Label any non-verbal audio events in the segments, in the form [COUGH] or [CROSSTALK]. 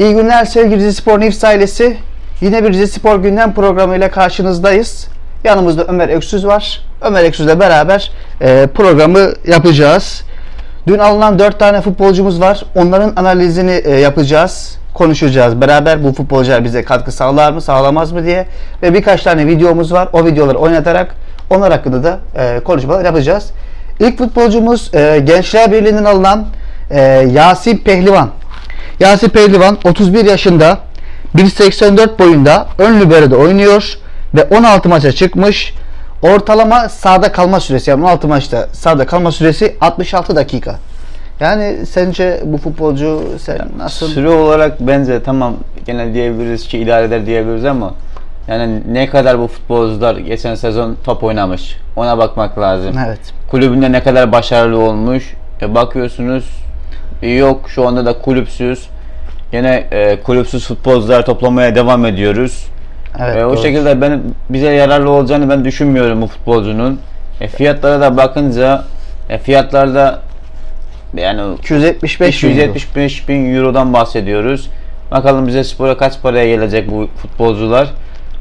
İyi günler sevgili Rize Spor News ailesi. Yine bir Rize Spor gündem programıyla karşınızdayız. Yanımızda Ömer Öksüz var. Ömer Öksüz'le beraber e, programı yapacağız. Dün alınan 4 tane futbolcumuz var. Onların analizini e, yapacağız. Konuşacağız. Beraber bu futbolcular bize katkı sağlar mı, sağlamaz mı diye. Ve birkaç tane videomuz var. O videoları oynatarak onlar hakkında da e, konuşmalar yapacağız. İlk futbolcumuz e, Gençler Birliği'nin alınan e, Yasin Pehlivan. Yasin Pehlivan 31 yaşında 1.84 boyunda ön libero'da oynuyor ve 16 maça çıkmış. Ortalama sahada kalma süresi yani 16 maçta sahada kalma süresi 66 dakika. Yani sence bu futbolcu sen nasıl? Süre olarak bence tamam gene diyebiliriz ki idare eder diyebiliriz ama yani ne kadar bu futbolcular geçen sezon top oynamış ona bakmak lazım. Evet. Kulübünde ne kadar başarılı olmuş e, bakıyorsunuz yok şu anda da kulüpsüz. Gene e, kulüpsüz futbolcular toplamaya devam ediyoruz. Evet. E, o doğru. şekilde ben bize yararlı olacağını ben düşünmüyorum bu futbolcunun. E, fiyatlara da bakınca e, fiyatlarda yani 275 bin euro. 275 bin eurodan bahsediyoruz. Bakalım bize spora kaç paraya gelecek bu futbolcular.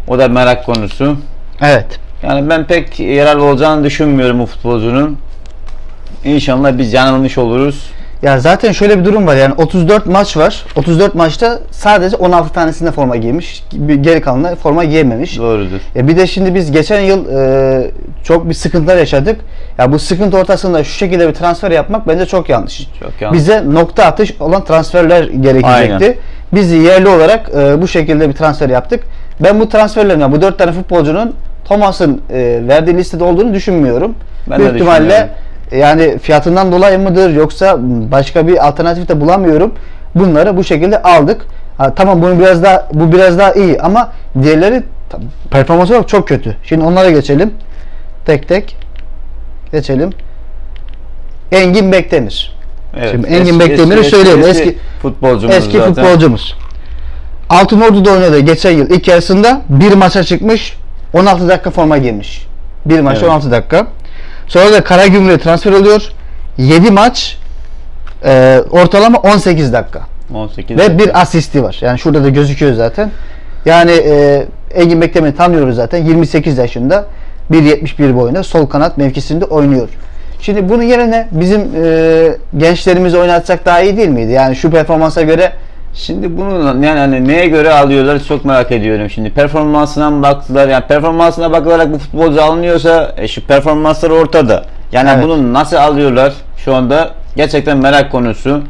O da merak konusu. Evet. Yani ben pek yararlı olacağını düşünmüyorum bu futbolcunun. İnşallah biz yanılmış oluruz. Ya zaten şöyle bir durum var yani 34 maç var. 34 maçta sadece 16 tanesinde forma giymiş. Geri kalanında forma giyememiş. Doğrudur. Ya bir de şimdi biz geçen yıl e, çok bir sıkıntılar yaşadık. Ya bu sıkıntı ortasında şu şekilde bir transfer yapmak bence çok yanlış. Çok yanlış. Bize nokta atış olan transferler gerekecekti. Aynen. Biz yerli olarak e, bu şekilde bir transfer yaptık. Ben bu transferlerin yani bu dört tane futbolcunun Thomas'ın e, verdiği listede olduğunu düşünmüyorum. Ben Büyük de ihtimalle. Yani fiyatından dolayı mıdır yoksa başka bir alternatif de bulamıyorum. Bunları bu şekilde aldık. Ha, tamam bunu biraz daha bu biraz daha iyi ama diğerleri tam- performans olarak çok kötü. Şimdi onlara geçelim. Tek tek geçelim. Engin Bekdemir. Evet. Şimdi Engin Bekdemir'i söyleyelim. Eski- futbolcumuz Eski zaten. futbolcumuz. Altınordu'da oynadı geçen yıl ilk yarısında bir maça çıkmış 16 dakika forma giymiş. Bir maç Evet. 16 dakika. Sonra da Karagümrük'e transfer oluyor. 7 maç e, ortalama 18 dakika. 18 Ve dakika. bir asisti var. Yani şurada da gözüküyor zaten. Yani e, Engin Bekdemir'i tanıyoruz zaten. 28 yaşında. 1.71 boyunda sol kanat mevkisinde oynuyor. Şimdi bunun yerine bizim e, gençlerimizi oynatsak daha iyi değil miydi? Yani şu performansa göre Şimdi bunu yani hani neye göre alıyorlar çok merak ediyorum şimdi. Performansına mı baktılar? Yani performansına bakılarak bu futbolcu alınıyorsa e, şu performansları ortada. Yani Evet. bunu nasıl alıyorlar şu anda gerçekten merak konusu.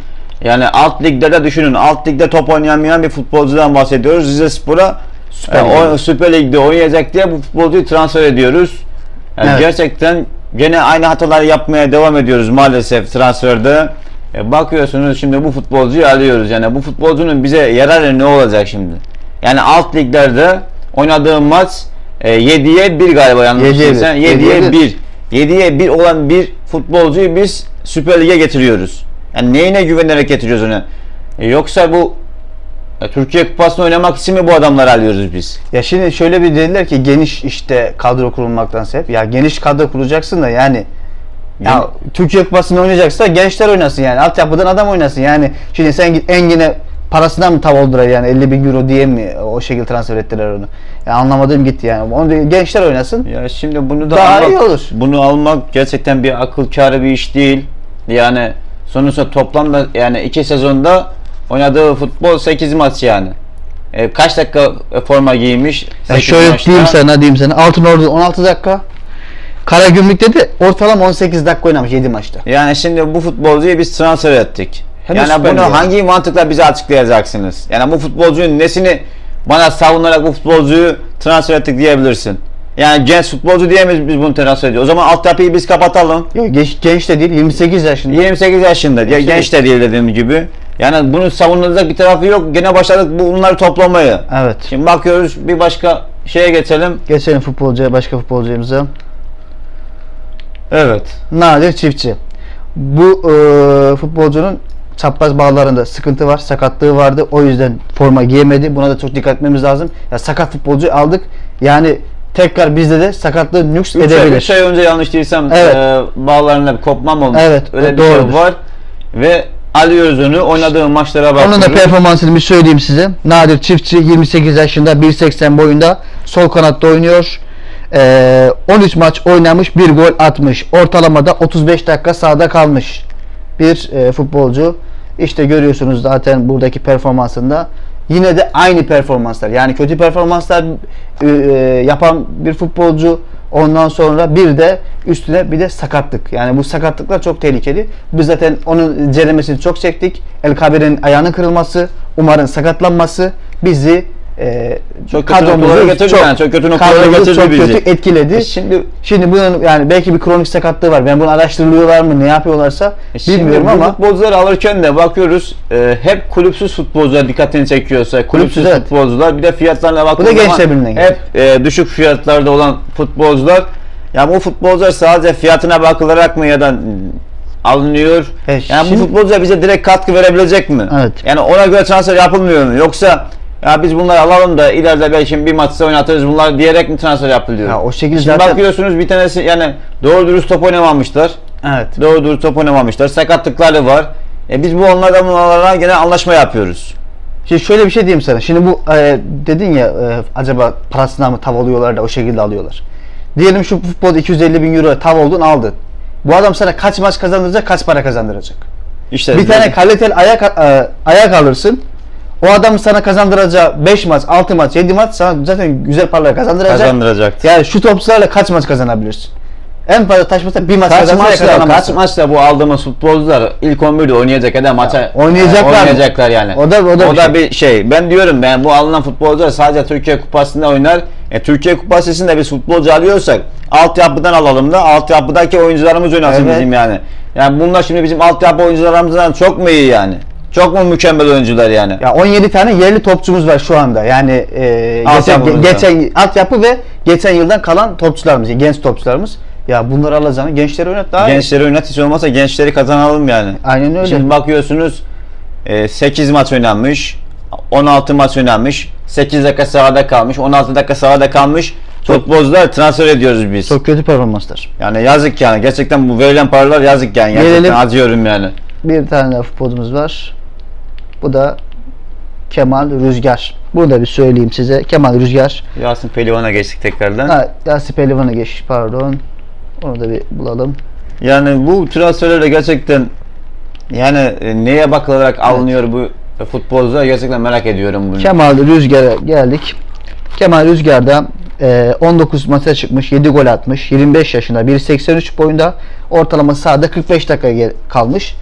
Yani alt ligde de düşünün. Alt ligde top oynayamayan bir futbolcudan bahsediyoruz. Rize Spor'a Süper e, o, Lig'de. Süper Lig'de oynayacak diye bu futbolcuyu transfer ediyoruz. Yani Evet. Gerçekten gene aynı hatalar yapmaya devam ediyoruz maalesef transferde. E, bakıyorsunuz şimdi bu futbolcuyu alıyoruz. Yani bu futbolcunun bize yararı ne olacak şimdi? Yani alt liglerde oynadığı maç e, 7'ye 1 galiba yanlış Yediye bir. değilsem. Yediye 7'ye bir. 1. 7'ye 1 olan bir futbolcuyu biz Süper Lig'e getiriyoruz. Yani neyine güvenerek getiriyoruz onu? E, yoksa bu e, Türkiye Kupası'nı oynamak için mi bu adamları alıyoruz biz? ya şimdi şöyle bir dediler ki geniş işte kadro kurulmaktan sebep. Ya geniş kadro kuracaksın da yani ya Türkiye Kupası'nda oynayacaksa gençler oynasın yani. Altyapıdan adam oynasın yani. Şimdi sen git Engin'e parasından mı tav oldular yani 50 bin euro diye mi o şekilde transfer ettiler onu? Ya anlamadığım gitti yani. Onu gençler oynasın. Ya şimdi bunu da Daha almak, iyi olur. Bunu almak gerçekten bir akıl kârı bir iş değil. Yani sonuçta toplamda yani iki sezonda oynadığı futbol 8 maç yani. E, kaç dakika forma giymiş? Ya 8 şöyle maçta. diyeyim sana diyeyim sana. Altınordu 16 dakika. Karagümrük'te de ortalama 18 dakika oynamış 7 maçta. Yani şimdi bu futbolcuyu biz transfer ettik. Hem de yani Süper bunu Lig'e. hangi mantıkla bize açıklayacaksınız? Yani bu futbolcunun nesini bana savunarak bu futbolcuyu transfer ettik diyebilirsin. Yani genç futbolcu diyemeyiz biz bunu transfer ediyoruz. O zaman altyapıyı biz kapatalım. Yok genç, genç de değil 28 yaşında. 28 yaşında. Ya Genç de değil dediğim gibi. Yani bunu savunulacak bir tarafı yok. Gene başladık bunları toplamaya. Evet. Şimdi bakıyoruz bir başka şeye geçelim. Geçelim futbolcuya başka futbolcumuza. Evet. Nadir Çiftçi. Bu e, futbolcunun çapraz bağlarında sıkıntı var. Sakatlığı vardı. O yüzden forma giyemedi. Buna da çok dikkat etmemiz lazım. Ya sakat futbolcu aldık. Yani tekrar bizde de sakatlığı nüks 3 ay, edebilir. üç ay önce yanlış değilsem Evet. e, bağlarında bir kopmam olmuş. Evet, Öyle bir doğrudur. şey var. Ve alıyoruz onu oynadığı maçlara bakıyoruz. Onun da performansını bir söyleyeyim size. Nadir Çiftçi 28 yaşında 1.80 boyunda sol kanatta oynuyor. Ee, 13 maç oynamış, 1 gol atmış. Ortalamada 35 dakika sahada kalmış bir e, futbolcu. İşte görüyorsunuz zaten buradaki performansında. Yine de aynı performanslar. Yani kötü performanslar e, e, yapan bir futbolcu. Ondan sonra bir de üstüne bir de sakatlık. Yani bu sakatlıklar çok tehlikeli. Biz zaten onun incelemesini çok çektik. El Kabir'in ayağının kırılması, Umar'ın sakatlanması bizi e, Çok kadromuzu getirdi yani, çok kötü noktalara getirdi çok bizi. kötü etkiledi. E şimdi Şimdi bunun yani belki bir kronik sakatlığı var. Ben bunu araştırılıyorlar mı, ne yapıyorlarsa Şimdi bilmiyorum ama futbolcuları alırken de bakıyoruz e, hep kulüpsüz futbolcular dikkatini çekiyorsa kulüpsüz evet. futbolcular bir de fiyatlarına Gençler Birliği'nden hep e, düşük fiyatlarda olan futbolcular ya bu futbolcular sadece fiyatına bakılarak mı ya da alınıyor? E, yani şimdi- bu futbolcular bize direkt katkı verebilecek mi? Evet. Yani ona göre transfer yapılmıyor mu? Yoksa ya biz bunları alalım da ileride belki bir maçta oynatırız bunlar diyerek mi transfer yapılıyor? Ya o şekilde Şimdi zaten- bakıyorsunuz bir tanesi yani doğru dürüst top oynamamışlar. evet. Doğru dürüst top oynamamışlar. Sakatlıkları var. E biz bu onlardan bunlarla gene anlaşma yapıyoruz. Şimdi şöyle bir şey diyeyim sana. Şimdi bu e, dedin ya e, acaba parasına mı tav alıyorlar da o şekilde alıyorlar. Diyelim şu futbolda 250 bin euro tav oldun aldın. Bu adam sana kaç maç kazandıracak, kaç para kazandıracak? İşte bir tane kaliteli ayak e, ayak alırsın. O adam sana kazandıracağı 5 maç, 6 maç, 7 maç sana zaten güzel paralar kazandıracak. kazandıracak. Yani şu topçularla kaç maç kazanabilirsin? En fazla taşmasa bir maç Kaç maçta, kaç maçta bu aldığımız futbolcular ilk 11'de oynayacak ya da maça oynayacaklar mı? oynayacaklar yani. O da- o da bir şey. bir şey. Ben diyorum ben bu alınan futbolcular sadece Türkiye Kupası'nda oynar. E, Türkiye Kupası'nda biz futbolcu alıyorsak altyapıdan alalım da altyapıdaki oyuncularımız oynasın Evet. bizim yani. Yani bunlar şimdi bizim altyapı oyuncularımızdan çok mu iyi yani? Çok mu mükemmel oyuncular yani? Ya 17 tane yerli topçumuz var şu anda. Yani e, geçen, geçen altyapı ve geçen yıldan kalan topçularımız, genç topçularımız. Ya bunları alacağını gençleri oynat daha. Gençleri oynat hiç olmazsa gençleri kazanalım yani. Aynen öyle. Şimdi bakıyorsunuz e, 8 maç oynanmış, 16 maç oynanmış, 8 dakika sahada kalmış, 16 dakika sahada kalmış. Futbolcular transfer ediyoruz biz. Çok kötü performanslar. Yani yazık yani. Gerçekten bu verilen paralar yazık yani. Gerçekten Gelelim. acıyorum yani. Bir tane daha futbolcumuz var. Bu da Kemal Rüzgar. Bunu da bir söyleyeyim size. Kemal Rüzgar. Yasin Pehlivan'a geçtik tekrardan. Ha, Yasin Pehlivan'a geç pardon. Onu da bir bulalım. Yani bu transferler de gerçekten yani e, neye bakılarak alınıyor bu futbolcular gerçekten merak ediyorum bunu. Kemal Rüzgar'a geldik. Kemal Rüzgar da e, 19 maça çıkmış, 7 gol atmış, 25 yaşında, 1.83 boyunda, ortalama sahada 45 dakika kalmış.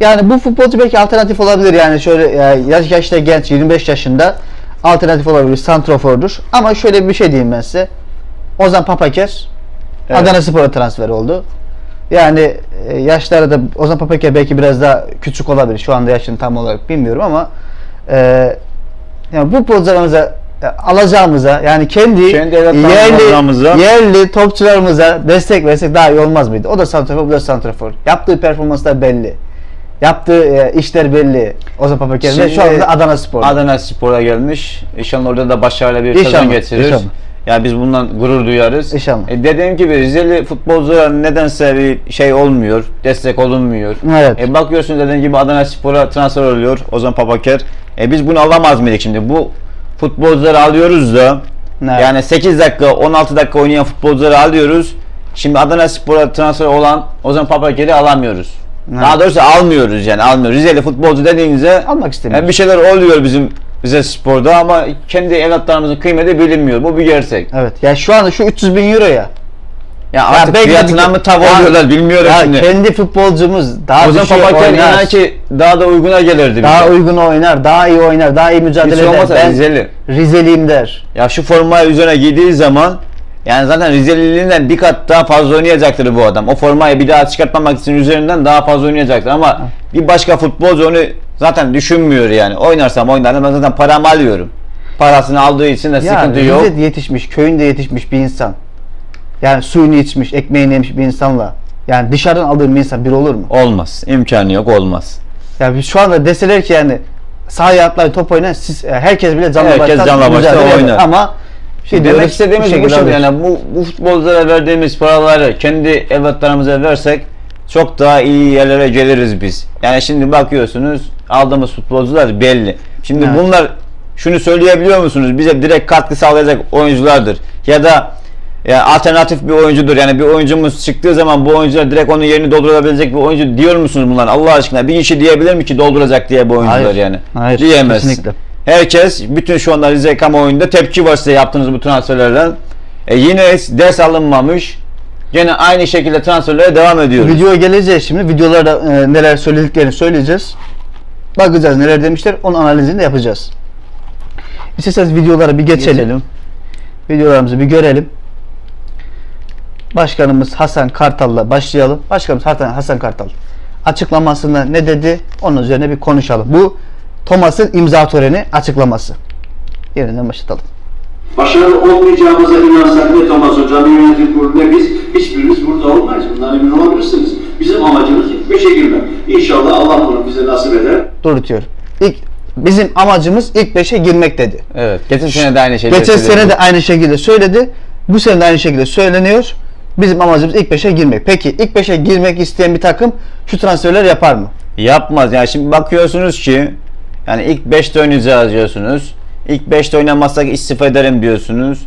Yani bu futbolcu belki alternatif olabilir yani şöyle e, yaş yaşta genç 25 yaşında alternatif olabilir, santrofordur. Ama şöyle bir şey diyeyim ben size. Ozan Papaker Evet. Adana Spor'a transfer oldu. Yani e, yaşları da Ozan Papaker belki biraz daha küçük olabilir. Şu anda yaşını tam olarak bilmiyorum ama e, yani bu futbolcularımıza e, alacağımıza yani kendi, Kendi yerli, yerli topçularımıza destek versek daha iyi olmaz mıydı? O da santrafor, bu da santrafor. Yaptığı performanslar belli. Yaptığı e, işler belli. Ozan Papaker ve şu Şimdi anda Adana Spor'da. Adana Spor'a gelmiş. İnşallah orada da başarılı bir İnşallah, sezon geçirir. inşallah. Yani biz bundan gurur duyarız. İnşallah. E dediğim gibi Rizeli futbolculara nedense bir şey olmuyor. Destek olunmuyor. Evet. E bakıyorsun dediğim gibi Adana Spor'a transfer oluyor Ozan Papaker. E biz bunu alamaz mıydık şimdi? Bu futbolcuları alıyoruz da Evet. yani 8 dakika 16 dakika oynayan futbolcuları alıyoruz. Şimdi Adana Spor'a transfer olan Ozan Papaker'i alamıyoruz. Evet. Daha doğrusu almıyoruz yani almıyoruz. Rizeli futbolcu dediğinizde Almak istemiyoruz. yani bir şeyler oluyor bizim bize sporda ama kendi evlatlarımızın kıymeti bilinmiyor. Bu bir gerçek. Evet. Ya şu anda şu 300 bin euro ya. Ya artık belki fiyatına mı tav Ya- oluyorlar bilmiyorum Ya şimdi. kendi futbolcumuz daha Ozan düşüyor, Papaker oynar. inan ki daha da uyguna gelirdi daha bize. uygun oynar, daha iyi oynar, daha iyi mücadele Hiç eder. olmazsa Ben Rizeli. Rizeliyim der. Ya şu formayı üzerine giydiği zaman yani zaten Rizeliliğinden bir kat daha fazla oynayacaktır bu adam. O formayı bir daha çıkartmamak için üzerinden daha fazla oynayacaktır ama bir başka futbolcu onu zaten düşünmüyor yani. Oynarsam oynarım ben zaten paramı alıyorum. Parasını aldığı için de Ya sıkıntı yok. Rize'de yetişmiş, köyünde yetişmiş bir insan. Yani suyunu içmiş, ekmeğini yemiş bir insanla. Yani dışarıdan aldığın bir insan bir olur mu? Olmaz. İmkanı yok olmaz. Ya biz şu anda deseler ki yani sahaya atlayın top oynayın siz e, herkes bile canla Herkes başla canla başla mücadele eder. oynar. Ama şey Demek diyoruz, istediğimiz bu şekilde yani bu, bu futbolculara verdiğimiz paraları kendi evlatlarımıza versek çok daha iyi yerlere geliriz biz. Yani şimdi bakıyorsunuz aldığımız futbolcular belli. Şimdi Evet. bunlar şunu söyleyebiliyor musunuz? Bize direkt katkı sağlayacak oyunculardır. Ya da ya alternatif bir oyuncudur. Yani bir oyuncumuz çıktığı zaman bu oyuncular direkt onun yerini doldurabilecek bir oyuncu diyor musunuz bunlar? Allah aşkına bir kişi diyebilir mi ki dolduracak diye bu oyuncular Hayır. yani? Hayır, Diyemez. kesinlikle. Herkes bütün şu anda Rize kamuoyunda tepki var size yaptığınız bu transferlerden. E yine ders alınmamış. Yine aynı şekilde transferlere devam ediyoruz. Videoya geleceğiz şimdi. Videolarda e, neler söylediklerini söyleyeceğiz. Bakacağız neler demişler. Onun analizini de yapacağız. İsterseniz videolara bir geçelim. Geçelim. Videolarımızı bir görelim. Başkanımız Hasan Kartal'la başlayalım. Başkanımız Hasan Kartal açıklamasında ne dedi? Onun üzerine bir konuşalım. Bu Thomas'ın imza töreni açıklaması. Yeniden başlatalım. Başarılı olmayacağımıza inansak ne Thomas Hoca, ne yönetim kurulu ne biz, hiçbirimiz burada olmayız. Bundan emin olabilirsiniz. Bizim amacımız ilk beşe girmek. İnşallah Allah bunu bize nasip eder. Durutuyorum. İlk bizim amacımız ilk 5'e girmek dedi. Evet. Geçen sene de aynı şeyleri Geçen söyledi. sene de aynı şekilde söyledi. Bu sene de aynı şekilde söyleniyor. Bizim amacımız ilk 5'e girmek. Peki ilk 5'e girmek isteyen bir takım şu transferler yapar mı? Yapmaz. Yani şimdi bakıyorsunuz ki yani ilk 5'te oynayacağız diyorsunuz. İlk 5'te oynamazsak istifa ederim diyorsunuz.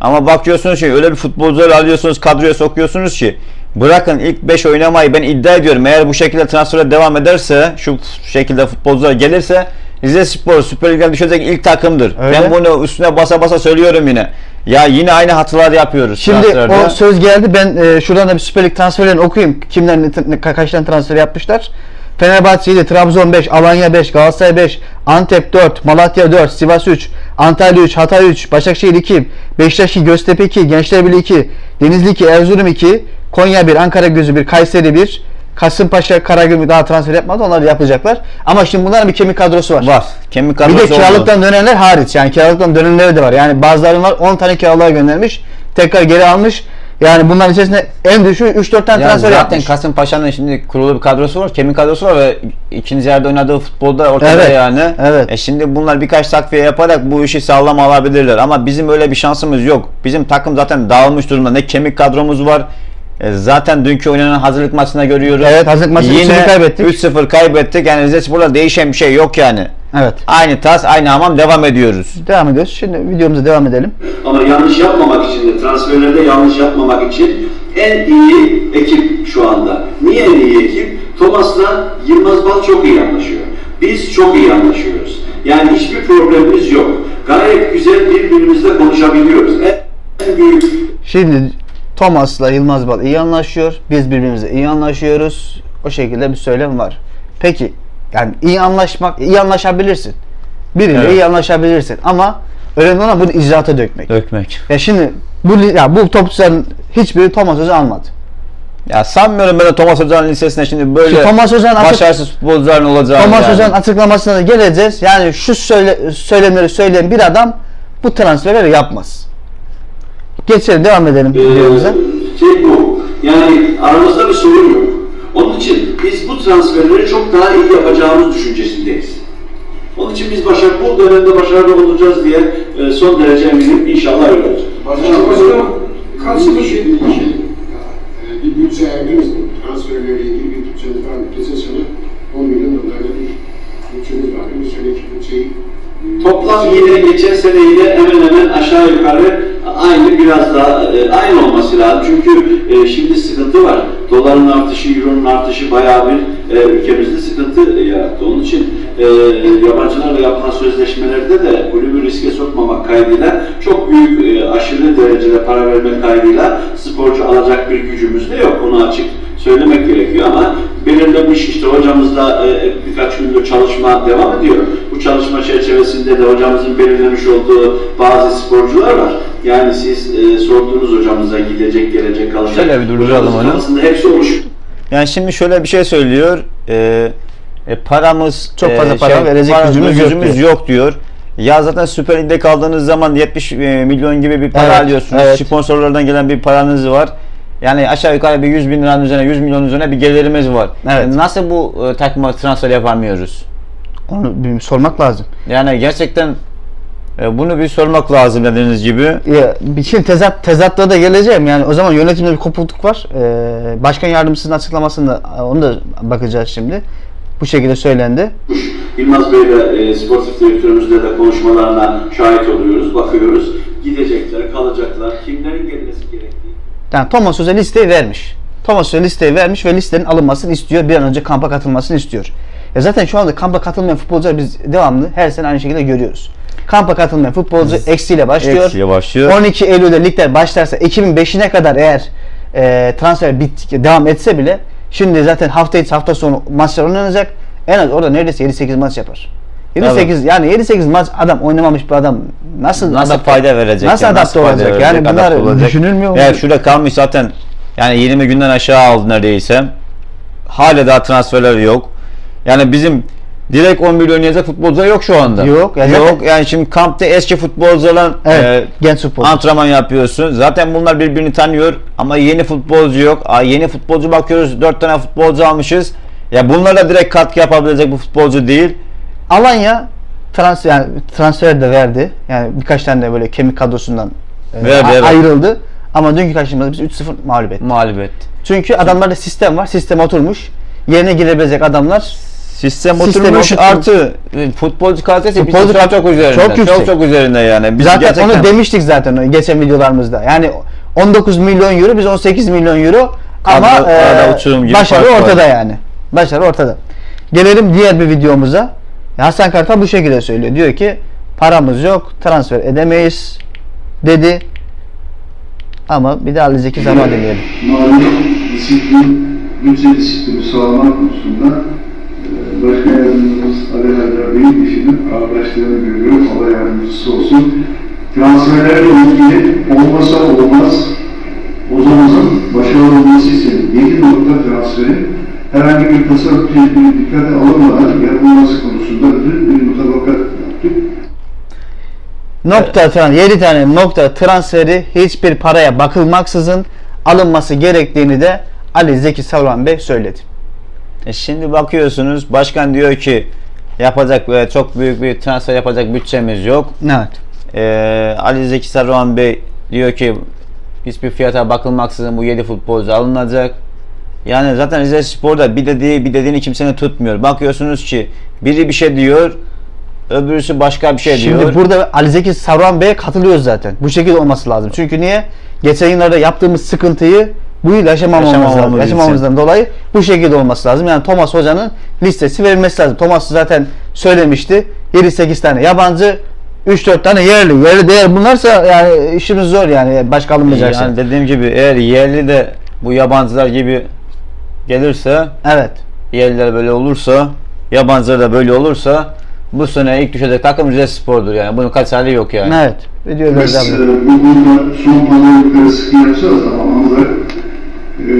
Ama bakıyorsunuz ki öyle bir futbolcular alıyorsunuz kadroya sokuyorsunuz ki bırakın ilk 5 oynamayı ben iddia ediyorum. Eğer bu şekilde transfere devam ederse şu şekilde futbolcular gelirse Rize Spor Süper Lig'den düşecek ilk takımdır. Öyle. Ben bunu üstüne basa basa söylüyorum yine. Ya yine aynı hatalar yapıyoruz Şimdi transferde. o söz geldi. Ben e, şuradan da bir Süper Lig transferlerini okuyayım. Kimler ne, ne- kaç tane transfer yapmışlar? Fenerbahçe 7, Trabzon 5, Alanya 5, Galatasaray 5, Antep 4, Malatya 4, Sivas 3, Antalya 3, Hatay 3, Başakşehir 2, Beşiktaş 2, Göztepe 2, Gençler Birliği 2, Denizli 2, Erzurum 2, Konya 1, Ankara Gözü 1, Kayseri 1, Kasımpaşa, Karagümrük daha transfer yapmadı. Onlar yapacaklar. Ama şimdi bunların bir kemik kadrosu var. var. Kemik Bir kadrosu de oldu. kiralıktan dönenler hariç. Yani kiralıktan dönenleri de var. Yani bazıları var 10 tane kiralığa göndermiş. Tekrar geri almış. Yani bunların içerisinde en düşüğü 3-4 tane Ya transfer zaten yapmış. Kasımpaşa'nın şimdi kurulu bir kadrosu var, kemik kadrosu var ve ikinci yerde oynadığı futbolda ortada Evet, yani. evet. E şimdi bunlar birkaç takviye yaparak bu işi sağlam alabilirler ama bizim öyle bir şansımız yok. Bizim takım zaten dağılmış durumda. Ne kemik kadromuz var. E, zaten dünkü oynanan hazırlık maçında görüyoruz. Evet, hazırlık maçında Yine 3-0 kaybettik. 3-0 kaybettik. Yani Rize Spor'da değişen bir şey yok yani. Evet. Aynı tas, aynı hamam devam ediyoruz. Devam ediyoruz. Şimdi videomuza devam edelim. Ama yanlış yapmamak için de, transferlerde yanlış yapmamak için en iyi ekip şu anda. Niye en iyi ekip? Thomas'la Yılmaz Bal çok iyi anlaşıyor. Biz çok iyi anlaşıyoruz. Yani hiçbir problemimiz yok. Gayet güzel birbirimizle konuşabiliyoruz. En büyük Şimdi Thomas'la Yılmaz Bal iyi anlaşıyor. Biz birbirimizle iyi anlaşıyoruz. O şekilde bir söylem var. Peki yani iyi anlaşmak, iyi anlaşabilirsin. Biriyle Evet. iyi anlaşabilirsin ama önemli olan bunu icraata dökmek. Dökmek. Ya şimdi bu ya bu topçuların hiçbiri Thomas Öz'ü almadı. Ya sanmıyorum ben de Thomas Hoca'nın lisesinde şimdi böyle Şimdi Thomas açık- başarısız futbolcuların olacağını Thomas yani. Hoca'nın açıklamasına da geleceğiz. Yani şu söyle, söylemleri söyleyen bir adam bu transferleri yapmaz. Geçelim devam edelim. Ee, şey bu. Yani aramızda bir sorun yok. Onun için biz bu transferleri çok daha iyi yapacağımız düşüncesindeyiz. Onun için biz başarı, bu dönemde başarılı olacağız diye e, son derece eminim. İnşallah öyle olacak. Başkanım, şey, bir bütçe ayırdınız mı? Transferlerle ilgili bir bütçeniz var mı? Geçen sene 10 milyon dolarlık bir bütçeniz vardı. Bu seneki bütçeyi Toplam yine geçen seneyle hemen hemen aşağı yukarı aynı biraz daha e, aynı olması lazım. Çünkü e, şimdi sıkıntı var. Doların artışı, euronun artışı bayağı bir e, ülkemizde sıkıntı yarattı. Onun için yabancılarla yapılan sözleşmelerde de kulübü riske sokmamak kaydıyla çok büyük aşırı derecede para vermek kaydıyla sporcu alacak bir gücümüz de yok. Bunu açık söylemek gerekiyor ama belirlenmiş işte hocamızla birkaç gündür çalışma devam ediyor. Çalışma çerçevesinde de hocamızın belirlemiş olduğu bazı sporcular var. Yani siz e, sorduğunuz hocamıza gidecek, gelecek, kalacak. Şöyle bir durduralım onu. kafasında hepsi oluşuyor. Yani şimdi şöyle bir şey söylüyor. E, e, paramız Çok fazla e, para verecek paramız, gücümüz yok gücümüz diyor. yok diyor. Ya zaten Süper Lig'de kaldığınız zaman 70 e, milyon gibi bir para Evet, alıyorsunuz. evet. Sponsorlardan gelen bir paranız var. Yani aşağı yukarı bir 100 bin liranın üzerine 100 milyon üzerine bir gelirimiz var. Evet. E, Nasıl bu e, takıma transfer yapamıyoruz? Onu bir sormak lazım. Yani gerçekten E, bunu bir sormak lazım dediğiniz gibi. Ya, bir- şimdi tezat, tezatla da geleceğim. Yani o zaman yönetimde bir kopukluk var. Ee, başkan yardımcısının açıklamasında onu da bakacağız şimdi. Bu şekilde söylendi. Yılmaz Bey'le e, sportif direktörümüzle de konuşmalarına şahit oluyoruz, bakıyoruz. Gidecekler, kalacaklar, kimlerin gelmesi gerektiği. Yani Thomas Hoca listeyi vermiş. Thomas Hoca listeyi vermiş ve listenin alınmasını istiyor. Bir an önce kampa katılmasını istiyor. Ya zaten şu anda kampa katılmayan futbolcular biz devamlı her sene aynı şekilde görüyoruz. Kampa katılmayan futbolcu eksiyle başlıyor. Eksiyle başlıyor. 12 Eylül'de ligler başlarsa 2005'ine kadar eğer e, transfer bit, devam etse bile şimdi zaten hafta içi hafta sonu maçlar oynanacak. En az orada neredeyse 7-8 maç yapar. 7-8 yani 7-8 maç adam oynamamış bir adam nasıl Nasıl adapte- fayda verecek? Nasıl adapte olacak? verecek, Yani bunlar olacak? düşünülmüyor mu? Ya şurada kalmış zaten yani 20 günden aşağı aldı neredeyse. Hala daha transferler yok. Yani bizim direkt 11 oynayacak futbolcular yok şu anda. Yok, ya zaten- yok. Yani şimdi kampta eski futbolcularla Evet, e, genç futbol. antrenman yapıyorsun. Zaten bunlar birbirini tanıyor ama yeni futbolcu yok. Aa, yeni futbolcu bakıyoruz 4 tane futbolcu almışız. Ya bunlara direkt katkı yapabilecek bu futbolcu değil. Alanya transfer yani transfer de verdi. Yani birkaç tane de böyle kemik kadrosundan e, Verdi, evet. ayrıldı. Ama dünkü karşımızda biz 3-0 mağlup ettik. Mağlup etti. Çünkü adamlarda sistem var. Sistem oturmuş. Yerine girebilecek adamlar Sistem oturmuş oturtmuş. artı e, futbolcu kalitesi Futbolcu futbolcu çok, çok üzerinde. çok yüksek. Çok çok üzerinde yani. Biz zaten gerçekten onu demiştik zaten o geçen videolarımızda. Yani 19 milyon euro biz 18 milyon euro ama Kadro- e, uçurum gibi başarı fark var. ortada yani. Başarı ortada. Gelelim diğer bir videomuza. Hasan Kartal bu şekilde söylüyor. Diyor ki paramız yok, transfer edemeyiz dedi. Ama bir de Ali Zeki Zaman dinleyelim. Mali disiplin, bütçe disiplini sağlamak konusunda e, Başkan Yardımcımız Ali Haydar Bey'in işinin ağırlaştığını görüyoruz. Allah yardımcısı olsun. Transferlerle ilgili olmasa olmaz Ozan'ımızın başarılı olması için 7 nokta transferin herhangi bir tasarruf tedbiri dikkate alınmadan yapılması konusunda dün bir mutabakat yaptık. Nokta falan 7 tane nokta transferi hiçbir paraya bakılmaksızın alınması gerektiğini de Ali Zeki Savran Bey söyledi. E şimdi bakıyorsunuz başkan diyor ki yapacak böyle çok büyük bir transfer yapacak bütçemiz yok. Evet. E, Ali Zeki Saruhan Bey diyor ki hiçbir fiyata bakılmaksızın bu 7 futbolcu alınacak. Yani zaten Rize Spor'da bir dediği bir dediğini kimsenin tutmuyor. Bakıyorsunuz ki biri bir şey diyor, öbürüsü başka bir şey Şimdi diyor. burada Ali Zeki Savran Bey'e katılıyoruz zaten. Bu şekilde olması lazım. Çünkü niye? Geçen yıllarda yaptığımız sıkıntıyı bu yıl yaşamamamız Yaşamamamız lazım. için. Yaşamamızdan dolayı bu şekilde olması lazım. Yani Thomas Hoca'nın listesi verilmesi lazım. Thomas zaten söylemişti. 7-8 tane yabancı 3-4 tane yerli. Yerli değer bunlarsa yani işimiz zor yani başka alınmayacaksa. Yani dediğim gibi eğer yerli de bu yabancılar gibi gelirse, evet. yerliler böyle olursa, yabancılar da böyle olursa bu sene ilk düşecek takım Rize Spor'dur yani. Bunun kaç hali yok yani. Evet. Video Biz e, bu konuda soğumaları yukarı sıkı yapacağız ama ancak e,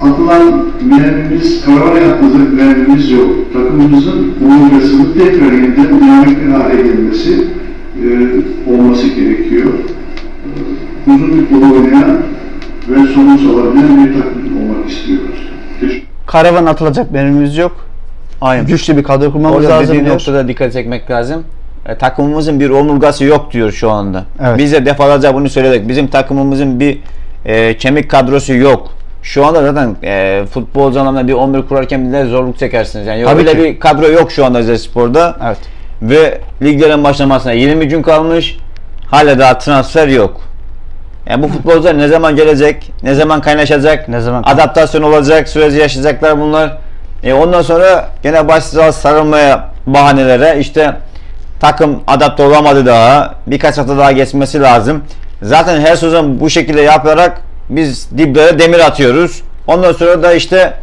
atılan mermimiz, karar yaptığımız mermimiz yok. Takımımızın omurgasını tekrar yeniden dinamik bir hale gelmesi e, olması gerekiyor. E, uzun bir futbol oynayan ve sonuç alabilen bir takım olmak istiyoruz. Karavan atılacak mermimiz yok. Aynen. Güçlü bir kadro kurmamız Orada lazım dediğin diyor. noktada dikkat çekmek lazım. E, takımımızın bir omurgası yok diyor şu anda. Evet. Biz de defalarca bunu söyledik. Bizim takımımızın bir e, kemik kadrosu yok. Şu anda zaten e, futbolcu anlamda bir 11 kurarken bile zorluk çekersiniz. Yani Tabii öyle ki. bir kadro yok şu anda Rize Spor'da. Evet. Ve liglerin başlamasına 20 gün kalmış. Hala daha transfer yok. Yani bu futbolcular ne zaman gelecek, ne zaman kaynaşacak, Ne zaman- adaptasyon olacak, süreci yaşayacaklar bunlar. E ondan sonra gene başlayacağız sarılmaya bahanelere. İşte takım adapte olamadı daha. Birkaç hafta daha geçmesi lazım. Zaten her sezon bu şekilde yaparak biz diblere demir atıyoruz. Ondan sonra da işte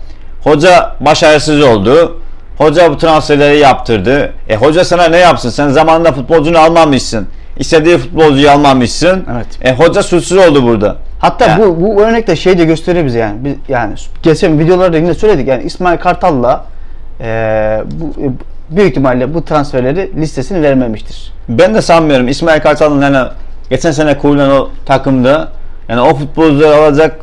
hoca başarısız oldu. Hoca bu transferleri yaptırdı. E hoca sana ne yapsın? Sen zamanında futbolcunu almamışsın. İstediği futbolcuyu almamışsın. Evet. E hoca suçsuz oldu burada. Hatta Yani- bu bu örnekte şey de gösteriyor bize yani. Biz, yani geçen videolarda yine söyledik yani İsmail Kartal'la eee bu e, büyük ihtimalle bu transferleri listesini vermemiştir. Ben de sanmıyorum İsmail Kartal'ın yani geçen sene kurulan o takımda yani o futbolcuları alacak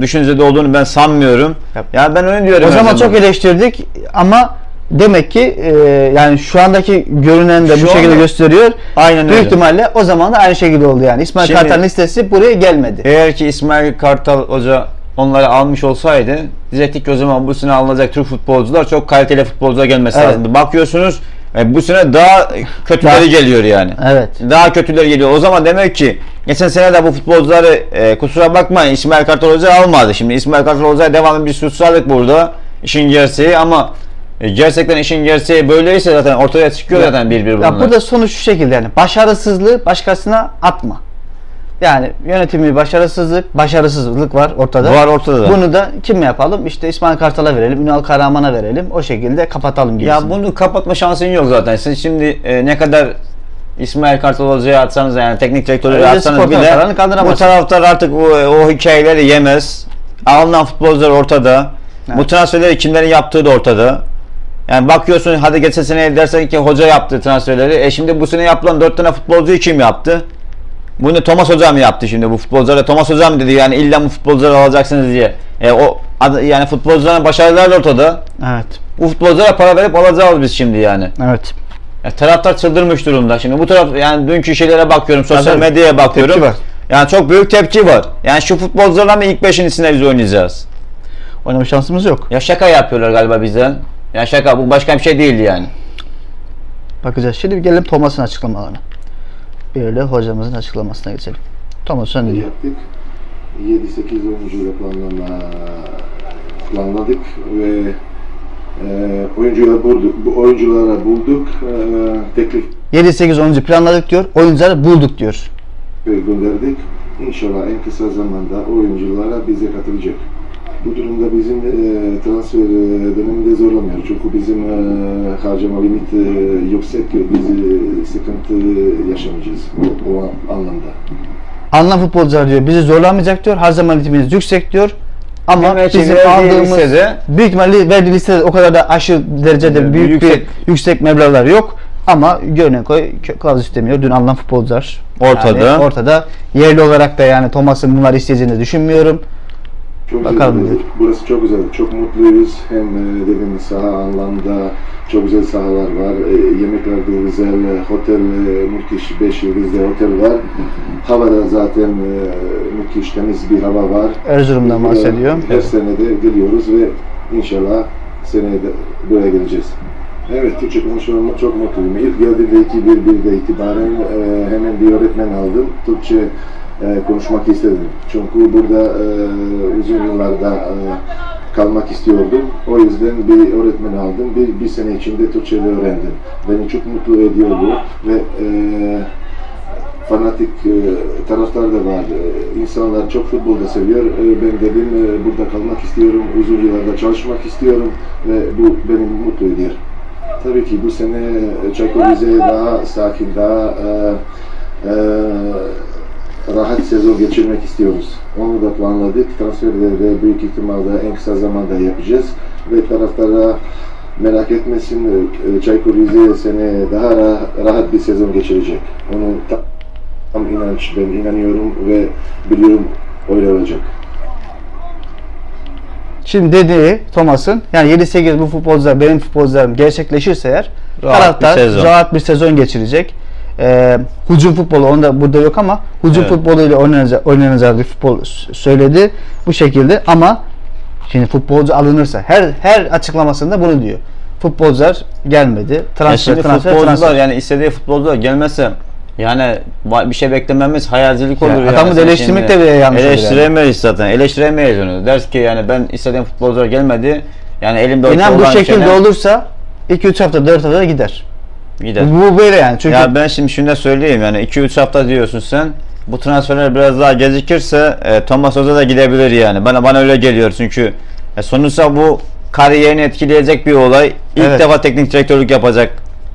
düşüncede olduğunu ben sanmıyorum. Yap. Yani ben öyle diyorum. O her zaman çok eleştirdik ama demek ki e, yani şu andaki görünen de Şu bu şekilde anda- gösteriyor. Aynen Büyük öyle. ihtimalle o zaman da aynı şekilde oldu yani. İsmail Şimdi- Kartal listesi buraya gelmedi. Eğer ki İsmail Kartal Hoca onları almış olsaydı diyecektik ki o zaman bu sene alınacak Türk futbolcular çok kaliteli futbolcular gelmesi Evet. lazımdı. Bakıyorsunuz e, bu sene daha kötüleri Daha- geliyor yani. Evet. Daha kötüleri geliyor. O zaman demek ki geçen sene de bu futbolcuları e, kusura bakmayın İsmail Kartal Hoca almadı. Şimdi İsmail Kartal Hoca devamlı bir susarlık burada. işin gerçeği ama e, gerçekten işin gerçeği böyleyse zaten ortaya çıkıyor zaten bir bir bunlar. Ya burada sonuç şu şekilde yani başarısızlığı başkasına atma. Yani yönetimi başarısızlık, başarısızlık var ortada. Var ortada da. Bunu da kim yapalım? İşte İsmail Kartal'a verelim, Ünal Karaman'a verelim. O şekilde kapatalım gibisini. Ya bunu kapatma şansın yok zaten. Siz şimdi e, ne kadar İsmail Kartal Hoca'ya atsanız yani teknik direktörü atsanız bile bu taraftar artık o, o hikayeleri yemez. Alınan futbolcular ortada. Evet. Bu transferleri kimlerin yaptığı da ortada. Yani bakıyorsun hadi geçen sene dersen ki hoca yaptı transferleri. E şimdi bu sene yapılan 4 tane futbolcuyu kim yaptı? Bunu Thomas Hoca mı yaptı şimdi bu futbolculara? Thomas Hoca mı dedi yani illa bu futbolcuları alacaksınız diye. E o yani futbolcuların başarıları da ortada. Evet. Bu futbolculara para verip alacağız biz şimdi yani. Evet. Ya taraftar çıldırmış durumda. Şimdi bu taraf yani dünkü şeylere bakıyorum, sosyal Tabii. medyaya bakıyorum. Tepki var. Yani çok büyük tepki var. Yani şu futbolcularla mı ilk beşin içinde biz oynayacağız? Oynama şansımız yok. Ya şaka yapıyorlar galiba bizden. Ya şaka bu başka bir şey değil yani. Bakacağız. Şimdi gelelim Thomas'ın açıklamalarına. De hocamızın açıklamasına geçelim. Thomas sen diyor? yaptık. 7-8 oyuncuyla planlama planladık ve e, oyuncuları bulduk. Bu oyunculara bulduk. E, teklif 7-8 oyuncu planladık diyor. Oyuncuları bulduk diyor. gönderdik. İnşallah en kısa zamanda oyunculara bize katılacak. Bu durumda bizim e, transfer e, döneminde zorlamıyor. Çünkü bizim e, harcama limit e, yüksek. Biz e, sıkıntı yaşamayacağız o, o anlamda. Alınan futbolcular diyor bizi zorlamayacak diyor. Harcama limitimiz yüksek diyor. Ama Hemen bizim verdiği aldığımız listede- büyük ihtimalle verdiği listede o kadar da aşırı derecede Evet, büyük yüksek. bir yüksek meblağlar yok. Ama görünen koy kılavuz istemiyor. Dün alınan futbolcular Ortada. Yani ortada. Yerli olarak da yani Thomas'ın bunları isteyeceğini düşünmüyorum. Çok Bakalım güzel. Burası çok güzel. Çok mutluyuz. Hem e, dedim saha anlamda çok güzel sahalar var. E, yemekler de güzel. E, Otel e, müthiş. 5 yıldızlı otel var. [LAUGHS] Havada zaten e, müthiş temiz bir hava var. Erzurum'dan bahsediyor. Her sene de geliyoruz ve inşallah seneye de buraya geleceğiz. Evet, Türkçe konuşmama çok mutluyum. İlk geldiğimde 2001'de itibaren e, hemen bir öğretmen aldım. Türkçe e, konuşmak istedim. Çünkü burada e, uzun yıllarda e, kalmak istiyordum. O yüzden bir öğretmen aldım. Bir, bir sene içinde Türkçe öğrendim. Beni çok mutlu ediyor bu ve e, fanatik e, taraftar da var. E, insanlar çok futbol da seviyor. E, ben dedim e, burada kalmak istiyorum. Uzun yıllarda çalışmak istiyorum ve bu beni mutlu ediyor. Tabii ki bu sene e, Çaykur Rize daha sakin, daha e, e, rahat sezon geçirmek istiyoruz. Onu da planladık. Transferleri de büyük ihtimalle en kısa zamanda yapacağız. Ve taraftara merak etmesin e, Çaykur Rize sene daha ra- rahat bir sezon geçirecek. Onu ta- tam inanç, ben inanıyorum ve biliyorum öyle olacak. Şimdi dediği Thomas'ın yani 7-8 bu futbolcular benim futbolcularım gerçekleşirse eğer Rahat taraftar bir sezon. rahat bir sezon geçirecek. Ee, hücum futbolu onda burada yok ama hücum Evet. futboluyla oynanacak, oynanacak bir futbol söyledi bu şekilde ama şimdi futbolcu alınırsa her her açıklamasında bunu diyor. Futbolcular gelmedi. Transfer, şimdi transfer, futbolcular transfer. yani istediği futbolcular gelmezse yani bir şey beklememiz hayalcilik olur Yani yani. adamı eleştirmek de bile yanlış olur yani. Eleştiremeyiz zaten. Eleştiremeyiz onu. Ders ki yani ben istediğim futbolcular gelmedi. Yani elimde İnan bu şekilde şeyler olursa 2-3 hafta 4 hafta gider. Gider. Bu böyle yani çünkü Ya ben şimdi şunu da söyleyeyim yani 2-3 hafta diyorsun sen. Bu transferler biraz daha gecikirse e, Thomas Hoca da gidebilir yani. Bana bana öyle geliyor çünkü e, sonuçta bu kariyerini etkileyecek bir olay. İlk Evet. defa teknik direktörlük yapacak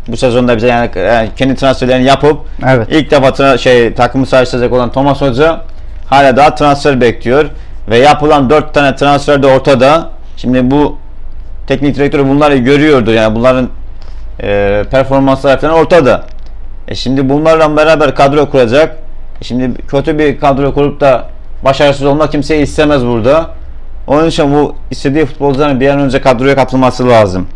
bu sezonda bize yani, yani kendi transferlerini yapıp Evet. ilk defa tra- şey takımı sahiplenecek olan Thomas Hoca hala daha transfer bekliyor ve yapılan 4 tane transfer de ortada. Şimdi bu teknik direktör bunları görüyordu yani bunların e, performansları falan ortada. E şimdi bunlarla beraber kadro kuracak. E şimdi kötü bir kadro kurup da başarısız olmak kimseyi istemez burada. Onun için bu istediği futbolcuların bir an önce kadroya katılması lazım.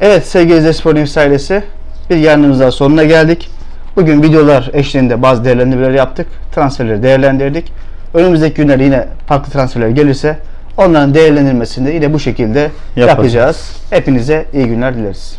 Evet sevgili Zespor News ailesi bir yayınımızın daha sonuna geldik. Bugün videolar eşliğinde bazı değerlendirmeler yaptık. Transferleri değerlendirdik. Önümüzdeki günler yine farklı transferler gelirse onların değerlendirmesini de yine bu şekilde Yaparız. yapacağız. Hepinize iyi günler dileriz.